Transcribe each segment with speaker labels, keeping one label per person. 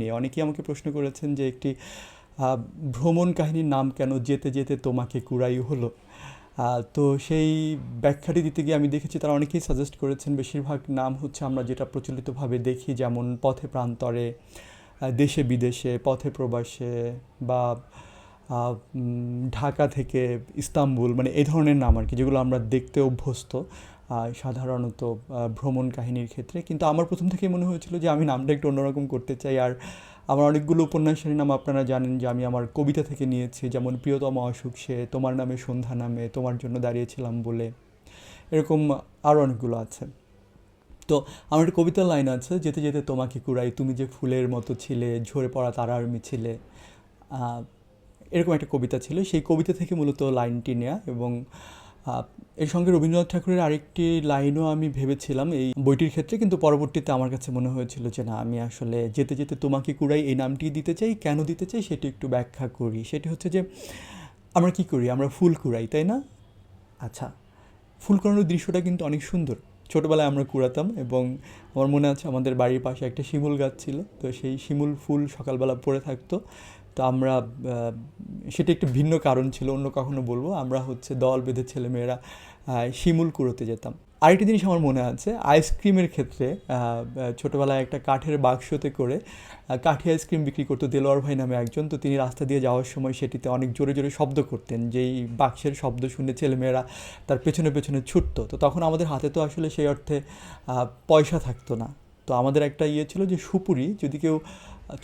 Speaker 1: নিয়ে। অনেকেই আমাকে প্রশ্ন করেছেন যে একটি ভ্রমণ কাহিনীর নাম কেন যেতে যেতে তোমাকে কুড়াই হলো? তো সেই ব্যাখ্যাটি দিতে গিয়ে আমি দেখেছি তারা অনেকেই সাজেস্ট করেছেন বেশিরভাগ নাম হচ্ছে আমরা যেটা প্রচলিতভাবে দেখি যেমন পথে প্রান্তরে দেশে বিদেশে, পথে প্রবাসে বা ঢাকা থেকে ইস্তাম্বুল মানে এই ধরনের নাম আর কি যেগুলো আমরা দেখতে অভ্যস্ত। সাধারণত ভ্রমণ কাহিনীর ক্ষেত্রে। কিন্তু আমার প্রথম থেকেই মনে হয়েছিল যে আমি নামটা একটু অন্যরকম করতে চাই। আর আমার অনেকগুলো উপন্যাসের নাম আপনারা জানেন যে আমি আমার কবিতা থেকে নিয়েছি, যেমন প্রিয়তম অসুখ সে, তোমার নামে সন্ধ্যা নামে, তোমার জন্য দাঁড়িয়েছিলাম বলে। এরকম আরও অনেকগুলো আছে। তো আমার একটা কবিতার লাইন আছে, যেতে যেতে তোমাকে কুড়াই, তুমি যে ফুলের মতো ছিলে, ঝরে পড়া তারার মিছিলে। এরকম একটা কবিতা ছিল। সেই কবিতা থেকে মূলত লাইনটি নেয়া এবং এর সঙ্গে রবীন্দ্রনাথ ঠাকুরের আরেকটি লাইনও আমি ভেবেছিলাম এই বইটির ক্ষেত্রে, কিন্তু পরবর্তীতে আমার কাছে মনে হয়েছিল যে না, আমি আসলে যেতে যেতে তোমাকে কুড়াই এই নামটি দিতে চাই, কেন দিতে চাই সেটি একটু ব্যাখ্যা করি। সেটি হচ্ছে যে, আমরা কি করি? আমরা ফুল কুড়াই, তাই না? আচ্ছা ফুল কুড়ানোর দৃশ্যটা কিন্তু অনেক সুন্দর। ছোটোবেলায় আমরা কুড়াতাম এবং আমার মনে আছে আমাদের বাড়ির পাশে একটা শিমুল গাছ ছিল, তো সেই শিমুল ফুল সকালবেলা পড়ে থাকতো। তো আমরা সেটা একটু ভিন্ন কারণ ছিল, অন্য কখনো বলব। আমরা হচ্ছে দল বেঁধে ছেলেমেয়েরা শিমুল কুড়োতে যেতাম। আরেকটি জিনিস আমার মনে আছে আইসক্রিমের ক্ষেত্রে ছোটোবেলায় একটা কাঠের বাক্সতে করে কাঠি আইসক্রিম বিক্রি করতো দেলোয়ার ভাই নামে একজন। তো তিনি রাস্তা দিয়ে যাওয়ার সময় সেটিতে অনেক জোরে জোরে শব্দ করতেন, যেই বাক্সের শব্দ শুনে ছেলেমেয়েরা তার পেছনে পেছনে ছুটতো। তো তখন আমাদের হাতে তো আসলে সেই অর্থে পয়সা থাকতো না। তো আমাদের একটা ইয়ে ছিল যে সুপুরি, যদি কেউ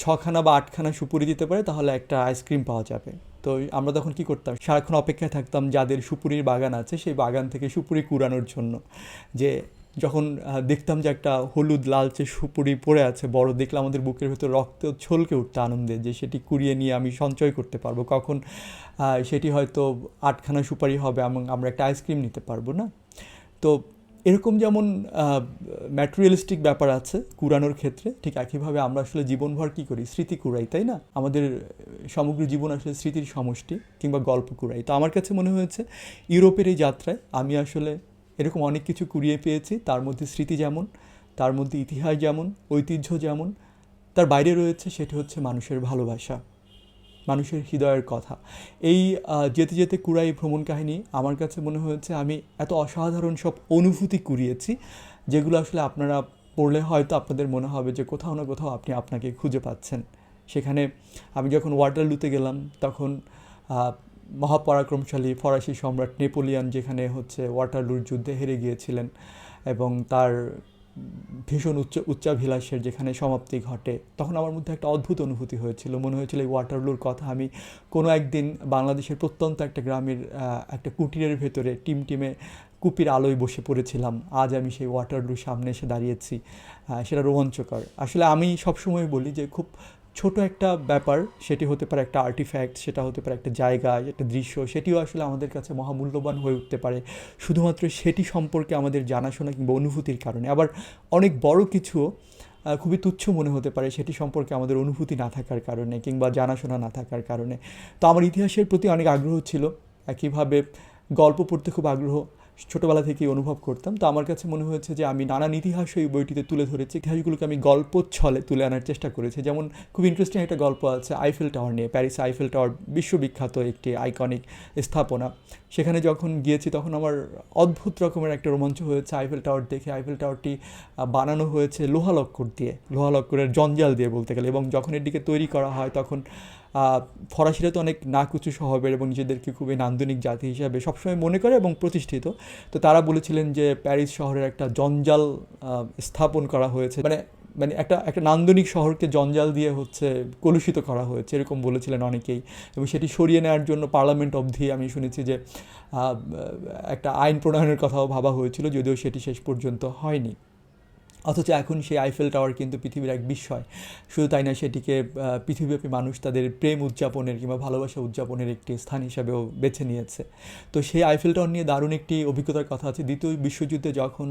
Speaker 1: ছখানা বা আটখানা সুপুরি দিতে পারে, তাহলে একটা আইসক্রিম পাওয়া যাবে। তো আমরা তখন কি করতাম, সারাক্ষণ অপেক্ষায় থাকতাম যাদের সুপুরির বাগান আছে, সেই বাগান থেকে সুপুরি কুড়ানোর জন্য। যে যখন দেখতাম যে একটা হলুদ লালচে সুপুরি পড়ে আছে, বড় দেখলে আমাদের বুকের ভেতর রক্ত ছলকে উঠতে আনন্দে যে সেটি কুড়িয়ে নিয়ে আমি সঞ্চয় করতে পারব। কখন সেটি হয়তো আটখানা সুপারি হবে এবং আমরা একটা আইসক্রিম নিতে পারব না। তো এরকম যেমন ম্যাটেরিয়ালিস্টিক ব্যাপার আছে কুড়ানোর ক্ষেত্রে, ঠিক একইভাবে আমরা আসলে জীবনভর কী করি? স্মৃতি কুড়াই, তাই না? আমাদের সমগ্র জীবন আসলে স্মৃতির সমষ্টি কিংবা গল্প কুড়াই। তো আমার কাছে মনে হয়েছে, ইউরোপের এই যাত্রায় আমি আসলে এরকম অনেক কিছু কুড়িয়ে পেয়েছি। তার মধ্যে স্মৃতি যেমন, তার মধ্যে ইতিহাস যেমন, ঐতিহ্য যেমন, তার বাইরে রয়েছে সেটি হচ্ছে মানুষের ভালোবাসা। মানুষের হৃদয়ের কথা। এই যেতে যেতে কুড়াই ভ্রমণ কাহিনী আমার কাছে মনে হয়েছে আমি এত অসাধারণ সব অনুভূতি কুড়িয়েছি, যেগুলো আসলে আপনারা পড়লে হয়তো আপনাদের মনে হবে যে কোথাও না কোথাও আপনি আপনাকে খুঁজে পাচ্ছেন। সেখানে আমি যখন ওয়াটারলুতে গেলাম, তখন মহাপরাক্রমশালী ফরাসি সম্রাট নেপোলিয়ান যেখানে হচ্ছে ওয়াটারলুর যুদ্ধে হেরে গিয়েছিলেন এবং তার ভীষণ উচ্চ, উচ্চাভিলাষের যেখানে সমাপ্তি ঘটে, তখন আমার মধ্যে একটা অদ্ভুত অনুভূতি হয়েছিল। মনে হয়েছিল এই ওয়াটারলুর কথা। আমি কোনো একদিন বাংলাদেশের প্রত্যন্ত একটা গ্রামের একটা কুটিরের ভেতরে টিম টিমে কুপির আলোয় বসে পড়েছিলাম। আজ আমি সেই ওয়াটারলুর সামনে এসে দাঁড়িয়েছি। সেটা রোমাঞ্চকর। আসলে আমি সবসময় বলি যে খুব ছোট একটা ব্যাপার, সেটি হতে পারে একটা আর্টিফ্যাক্ট সেটা হতে পারে একটা জায়গা, একটা দৃশ্য, সেটিও আসলে আমাদের কাছে মহামূল্যবান হয়ে উঠতে পারে। শুধুমাত্র সেটি সম্পর্কে আমাদের জানাশোনা কিংবা অনুভূতির কারণে। আবার অনেক বড় কিছুও খুবই তুচ্ছ মনে হতে পারে সেটি সম্পর্কে আমাদের অনুভূতি না থাকার কারণে কিংবা জানাশোনা না থাকার কারণে। তো আমার ইতিহাসের প্রতি অনেক আগ্রহ ছিল। একইভাবে গল্প পড়তে খুব আগ্রহ ছোটোবেলা থেকেই অনুভব করতাম। তো আমার কাছে মনে হয়েছে যে আমি নানান ইতিহাস এই বইটিতে তুলে ধরেছি। ইতিহাসগুলোকে আমি গল্প ছলে তুলে আনার চেষ্টা করেছি। যেমন খুব ইন্টারেস্টিং একটা গল্প আছে আইফেল টাওয়ার নিয়ে প্যারিস আইফেল টাওয়ার বিশ্ববিখ্যাত একটি আইকনিক স্থাপনা। সেখানে যখন গিয়েছি তখন আমার অদ্ভুত রকমের একটা রোমাঞ্চ হয়েছে আইফেল টাওয়ার দেখে। আইফেল টাওয়ারটি বানানো হয়েছে লোহা লক্কর দিয়ে। লোহা লক্করের জঞ্জাল দিয়ে বলতে গেলে। এবং যখন এটিকে তৈরি করা হয় তখন ফরাসিরা তো অনেক নাকুচু স্বভাবের এবং নিজেদেরকে খুবই নান্দনিক জাতি হিসাবে সবসময় মনে করে এবং প্রতিষ্ঠিত। তো তারা বলেছিলেন যে প্যারিস শহরের একটা জঞ্জাল স্থাপন করা হয়েছে। মানে মানে একটা একটা নান্দনিক শহরকে জঞ্জাল দিয়ে হচ্ছে কলুষিত করা হয়েছে এরকম বলেছিলেন অনেকেই। এবং সেটি সরিয়ে নেওয়ার জন্য পার্লামেন্ট অবধি আমি শুনেছি যে একটা আইন প্রণয়নের কথাও ভাবা হয়েছিল, যদিও সেটি শেষ পর্যন্ত হয়নি। অথচ এখন সেই আইফেল টাওয়ার কিন্তু পৃথিবীর এক বিস্ময়। শুধু তাই না সেটিকে পৃথিবীব্যাপী মানুষ তাদের প্রেম উদযাপনের কিংবা ভালোবাসা উদযাপনের একটি স্থান হিসাবেও বেছে নিয়েছে। তো সেই আইফেল টাওয়ার নিয়ে দারুণ একটি অভিজ্ঞতার কথা আছে। দ্বিতীয় বিশ্বযুদ্ধে যখন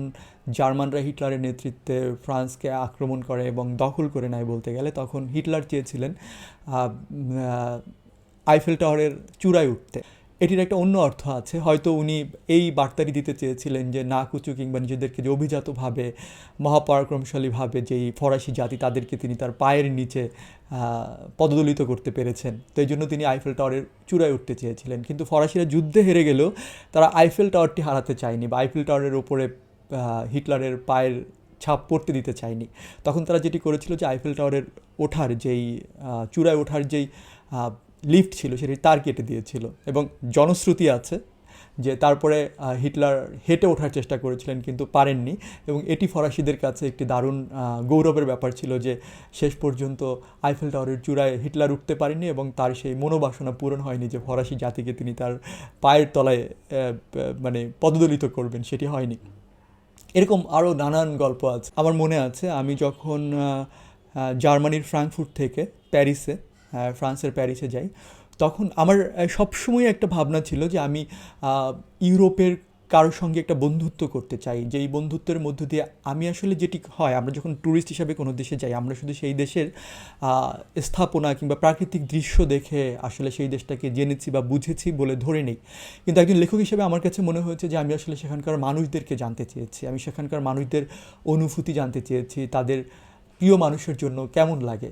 Speaker 1: জার্মানরা হিটলারের নেতৃত্বে ফ্রান্সকে আক্রমণ করে এবং দখল করে নেয় বলতে গেলে, তখন হিটলার চেয়েছিলেন আইফেল টাওয়ারের চূড়ায় উঠতে। এটির একটা অন্য অর্থ আছে। হয়তো উনি এই বার্তাটি দিতে চেয়েছিলেন যে, না কুচু কিংবা নিজেদেরকে যে অভিজাতভাবে, মহাপরাক্রমশালীভাবে যেই ফরাসি জাতি, তাদেরকে তিনি তার পায়ের নিচে পদদলিত করতে পেরেছেন। তো এই জন্য তিনি আইফেল টাওয়ারের চূড়ায় উঠতে চেয়েছিলেন। কিন্তু ফরাসিরা যুদ্ধে হেরে গেলেও তারা আইফেল টাওয়ারটি হারাতে চায়নি বা আইফেল টাওয়ারের ওপরে হিটলারের পায়ের ছাপ পড়তে দিতে চায়নি। তখন তারা যেটি করেছিল যে, আইফেল টাওয়ারের ওঠার যেই চূড়ায় ওঠার যেই লিফট ছিল, সেটি তার কেটে দিয়েছিল এবং জনশ্রুতি আছে যে তারপরে হিটলার হেঁটে ওঠার চেষ্টা করেছিলেন কিন্তু পারেননি এবং এটি ফরাসিদের কাছে একটি দারুণ গৌরবের ব্যাপার ছিল যে শেষ পর্যন্ত আইফেল টাওয়ারের চূড়ায় হিটলার উঠতে পারেননি এবং তার সেই মনোবাসনা পূরণ হয়নি যে ফরাসি জাতিকে তিনি তার পায়ের তলায় মানে পদদলিত করবেন, সেটি হয়নি। এরকম আরও নানান গল্প আছে। আমার মনে আছে, আমি যখন জার্মানির ফ্রাঙ্কফুট থেকে প্যারিসে ফ্রান্সের প্যারিসে যাই, তখন আমার সবসময় একটা ভাবনা ছিল যে আমি ইউরোপের কারোর সঙ্গে একটা বন্ধুত্ব করতে চাই। যেই বন্ধুত্বের মধ্য দিয়ে আমি আসলে যেটি হয়, আমরা যখন ট্যুরিস্ট হিসাবে কোনো দেশে যাই, আমরা শুধু সেই দেশের স্থাপনা কিংবা প্রাকৃতিক দৃশ্য দেখে আসলে সেই দেশটাকে জেনেছি বা বুঝেছি বলে ধরে নেই। কিন্তু একজন লেখক হিসেবে আমার কাছে মনে হয়েছে যে আমি আসলে সেখানকার মানুষদেরকে জানতে চেয়েছি। আমি সেখানকার মানুষদের অনুভূতি জানতে চেয়েছি, তাদের প্রিয় মানুষের জন্য কেমন লাগে।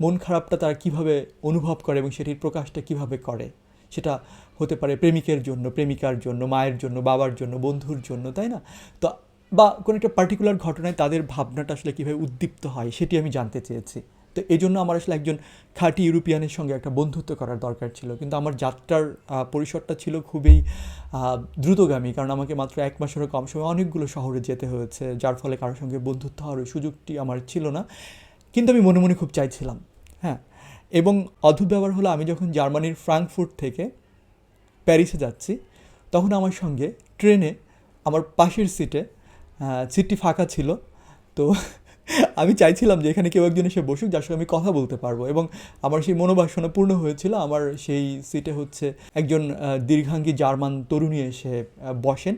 Speaker 1: মন খারাপটা তারা কীভাবে অনুভব করে এবং সেটির প্রকাশটা কীভাবে করে? সেটা হতে পারে প্রেমিকের জন্য, প্রেমিকার জন্য, মায়ের জন্য, বাবার জন্য, বন্ধুর জন্য, তাই না? তো, বা কোনো একটা পার্টিকুলার ঘটনায় তাদের ভাবনাটা আসলে কীভাবে উদ্দীপ্ত হয় সেটি আমি জানতে চেয়েছি। তো এই জন্য আমার আসলে একজন খাঁটি ইউরোপিয়ানের সঙ্গে একটা বন্ধুত্ব করার দরকার ছিল। কিন্তু আমার যাত্রার পরিসরটা ছিল খুবই দ্রুতগামী। কারণ আমাকে মাত্র এক মাসেরও কম সময় অনেকগুলো শহরে যেতে হয়েছে, যার ফলে কারোর সঙ্গে বন্ধুত্ব হওয়ার সুযোগটি আমার ছিল না। কিন্তু আমি মনে মনে খুব চাইছিলাম। হ্যাঁ এবং অদ্ভুত ব্যাপার হলো আমি যখন জার্মানির ফ্রাঙ্কফুর্ট থেকে প্যারিসে যাচ্ছি, তখন আমার সঙ্গে ট্রেনে আমার পাশের সিটে সিটটি ফাঁকা ছিল। তো আমি চাইছিলাম যে এখানে কেউ একজন এসে বসুক, যার সঙ্গে আমি কথা বলতে পারব এবং আমার সেই মনোবাসনা পূর্ণ হয়েছিল। আমার সেই সিটে হচ্ছে একজন দীর্ঘাঙ্গী জার্মান তরুণী এসে বসেন।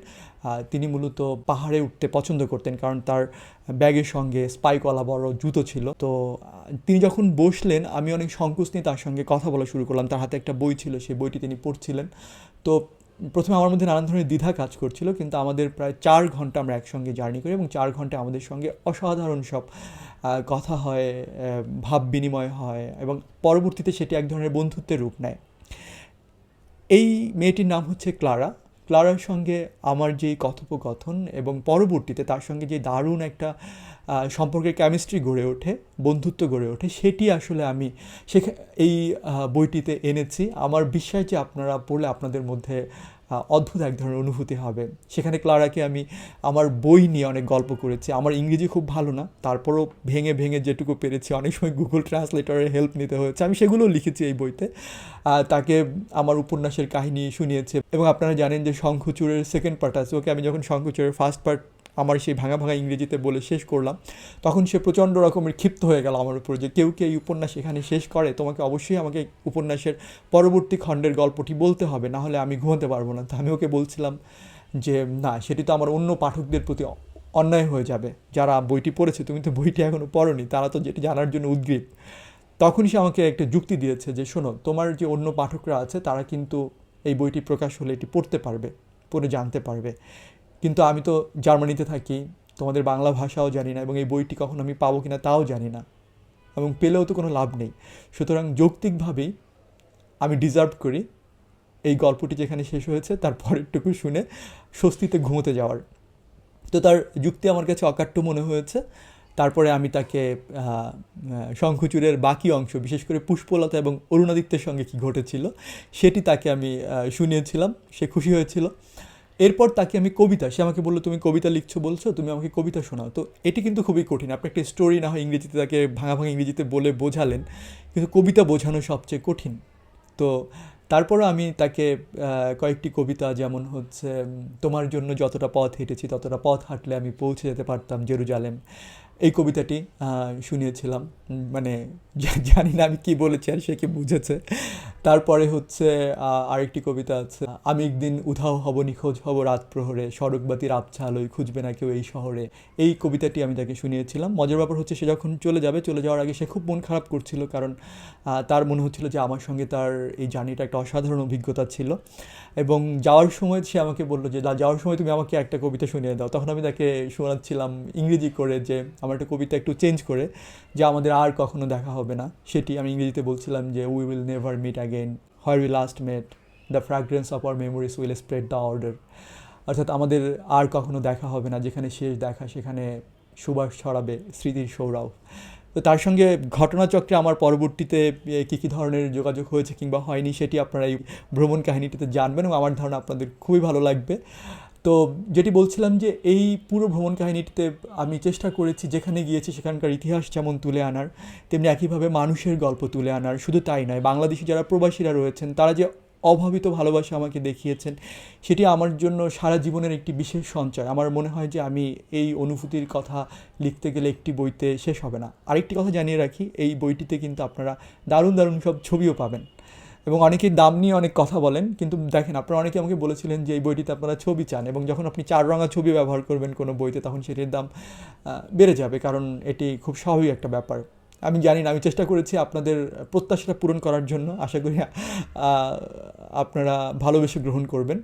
Speaker 1: তিনি মূলত পাহাড়ে উঠতে পছন্দ করতেন কারণ তার ব্যাগের সঙ্গে স্পাইকওয়ালা বড় জুতো ছিল। তো তিনি যখন বসলেন, আমি অনেক সংকোচ নিয়ে তার সঙ্গে কথা বলা শুরু করলাম। তার হাতে একটা বই ছিল, সেই বইটি তিনি পড়ছিলেন। তো, প্রথমে আমার মধ্যে নানান ধরনের দ্বিধা কাজ করছিল, কিন্তু আমাদের প্রায় চার ঘণ্টা আমরা একসঙ্গে জার্নি করি এবং চার ঘণ্টা আমাদের সঙ্গে অসাধারণ সব কথা হয় ভাব বিনিময় হয় এবং পরবর্তীতে সেটি এক ধরনের বন্ধুত্বের রূপ নেয়। এই মেয়েটির নাম হচ্ছে ক্লারা। ক্লারার সঙ্গে আমার যেই কথোপকথন এবং পরবর্তীতে তার সঙ্গে যে দারুণ একটা সম্পর্কের কেমিস্ট্রি গড়ে ওঠে, বন্ধুত্ব গড়ে ওঠে, সেটি আসলে আমি সেখানে এই বইটিতে এনেছি। আমার বিশ্বাস যে আপনারা পড়লে আপনাদের মধ্যে অদ্ভুত এক ধরনের অনুভূতি হবে। সেখানে ক্লারাকে আমি আমার বই নিয়ে অনেক গল্প করেছি। আমার ইংরেজি খুব ভালো না, তারপরও ভেঙে ভেঙে যেটুকু পেরেছি, অনেক সময় গুগল ট্রান্সলেটরের হেল্প নিতে হয়েছে। আমি সেগুলোও লিখেছি এই বইতে। তাকে আমার উপন্যাসের কাহিনী শুনিয়েছে। এবং আপনারা জানেন যে শঙ্খচূড়ের সেকেন্ড পার্ট আছে। ওকে আমি যখন শঙ্খচূড়ের ফার্স্ট পার্ট আমার সেই ভাঙা ভাঙা ইংরেজিতে বলে শেষ করলাম। তখন সে প্রচণ্ড রকমের ক্ষিপ্ত হয়ে গেল আমার উপর যে কেউ কে এই উপন্যাস এখানে শেষ করে? তোমাকে অবশ্যই আমাকে উপন্যাসের পরবর্তী খণ্ডের গল্পটি বলতে হবে, না হলে আমি ঘুমাতে পারব না। তো আমি ওকে বলছিলাম যে, না, সেটি তো আমার অন্য পাঠকদের প্রতি অন্যায় হয়ে যাবে। যারা বইটি পড়েছে, তুমি তো বইটি এখনও পড়নি, তারা তো যেটি জানার জন্য উদ্গ্রীব। তখনই সে আমাকে একটা যুক্তি দিয়েছে যে, শোনো, তোমার যে অন্য পাঠকরা আছে, তারা কিন্তু এই বইটি প্রকাশ হলে এটি পড়তে পারবে, পড়ে জানতে পারবে। কিন্তু আমি তো জার্মানিতে থাকি, তোমাদের বাংলা ভাষাও জানি না এবং এই বইটি কখন আমি পাবো কিনা তাও জানি না এবং পেলেও তো কোনো লাভ নেই। সুতরাং যৌক্তিকভাবেই আমি ডিজার্ভ করি এই গল্পটি যেখানে শেষ হয়েছে, তার পরেরটুকু শুনে স্বস্তিতে ঘুমোতে যাওয়ার। তো তার যুক্তি আমার কাছে অকাট্য মনে হয়েছে। তারপরে আমি তাকে শঙ্খচূড়ের বাকি অংশ, বিশেষ করে পুষ্পলতা এবং অরুণাদিত্যের সঙ্গে কী ঘটেছিল, সেটি তাকে আমি শুনিয়েছিলাম, সে খুশি হয়েছিল। এরপর তাকে আমি কবিতা, সে আমাকে বলল, তুমি কবিতা লিখছো বলছো, তুমি আমাকে কবিতা শোনাও। তো এটি কিন্তু খুবই কঠিন। আপনি একটা স্টোরি না হয় ইংরেজিতে তাকে ভাঙা ভাঙা ইংরেজিতে বলে বোঝালেন, কিন্তু কবিতা বোঝানো সবচেয়ে কঠিন। তো তারপরও আমি তাকে কয়েকটি কবিতা যেমন হচ্ছে, তোমার জন্য যতটা পথ হেঁটেছি, ততটা পথ হাঁটলে আমি পৌঁছে যেতে পারতাম জেরুজালেম। এই কবিতাটি শুনিয়েছিলাম। মানে জানি না আমি কি বলেছি আর সে কি বুঝেছে। তারপরে হচ্ছে আরেকটি কবিতা আছে, আমি একদিন উধাও হব, নিখোঁজ হব রাত প্রহরে সড়কবাতির আবছা আলোয় খুঁজবে না কেউ এই শহরে। এই কবিতাটি আমি তাকে শুনিয়েছিলাম। মজার ব্যাপার হচ্ছে সে যখন চলে যাবে, চলে যাওয়ার আগে সে খুব মন খারাপ করছিল কারণ তার মনে হচ্ছিল যে আমার সঙ্গে তার এই জার্নিটা একটা অসাধারণ অভিজ্ঞতা ছিল। এবং যাওয়ার সময় সে আমাকে বলল যে যাওয়ার সময় তুমি আমাকে একটা কবিতা শুনিয়ে দাও। তখন আমি তাকে শোনাচ্ছিলাম ইংরেজি করে যে, আমার একটা কবিতা একটু চেঞ্জ করে, যে আমাদের আর কখনো দেখা হবে না। সেটি আমি ইংরেজিতে বলছিলাম যে we will never meet again where we last met the fragrance of our memories will spread the order অর্থাৎ আমাদের আর কখনো দেখা হবে না, যেখানে শেষ দেখা, সেখানে সুবাস ছড়াবে, স্মৃতির সৌরভ। তো তার সঙ্গে ঘটনাচক্রে আমার পরবর্তীতে কী কী ধরনের যোগাযোগ হয়েছে কিংবা হয়নি, সেটি আপনারা এই ভ্রমণ কাহিনীটিতে জানবেন এবং আমার ধারণা আপনাদের খুবই ভালো লাগবে। তো যেটি বলছিলাম যে এই পুরো ভ্রমণ কাহিনীটিতে আমি চেষ্টা করেছি, যেখানে গিয়েছি সেখানকার ইতিহাস যেমন তুলে আনার, তেমনি একইভাবে মানুষের গল্প তুলে আনার, শুধু তাই নয়, বাংলাদেশি যারা প্রবাসীরা রয়েছেন, তারা যে অভাবিত ভালোবাসা আমাকে দেখিয়েছেন, সেটি আমার জন্য সারা জীবনের একটি বিশেষ সঞ্চয়। আমার মনে হয় যে আমি এই অনুভূতির কথা লিখতে গেলে একটি বইতে শেষ হবে না। আরেকটি কথা জানিয়ে রাখি, এই বইটিতে কিন্তু আপনারা দারুণ দারুণ সব ছবিও পাবেন। এবং অনেকেই দাম নিয়ে অনেক কথা বলেন, কিন্তু দেখেন আপনারা অনেকে আমাকে বলেছিলেন যে এই বইটিতে আপনারা ছবি চান এবং যখন আপনি চার রঙা ছবি ব্যবহার করবেন কোনো বইতে, তখন সেটির দাম বেড়ে যাবে কারণ এটি খুব স্বাভাবিক একটা ব্যাপার। আমি জানি না, আমি চেষ্টা করেছি আপনাদের প্রত্যাশাটা পূরণ করার জন্য। আশা করি আপনারা ভালোবেসে গ্রহণ করবেন।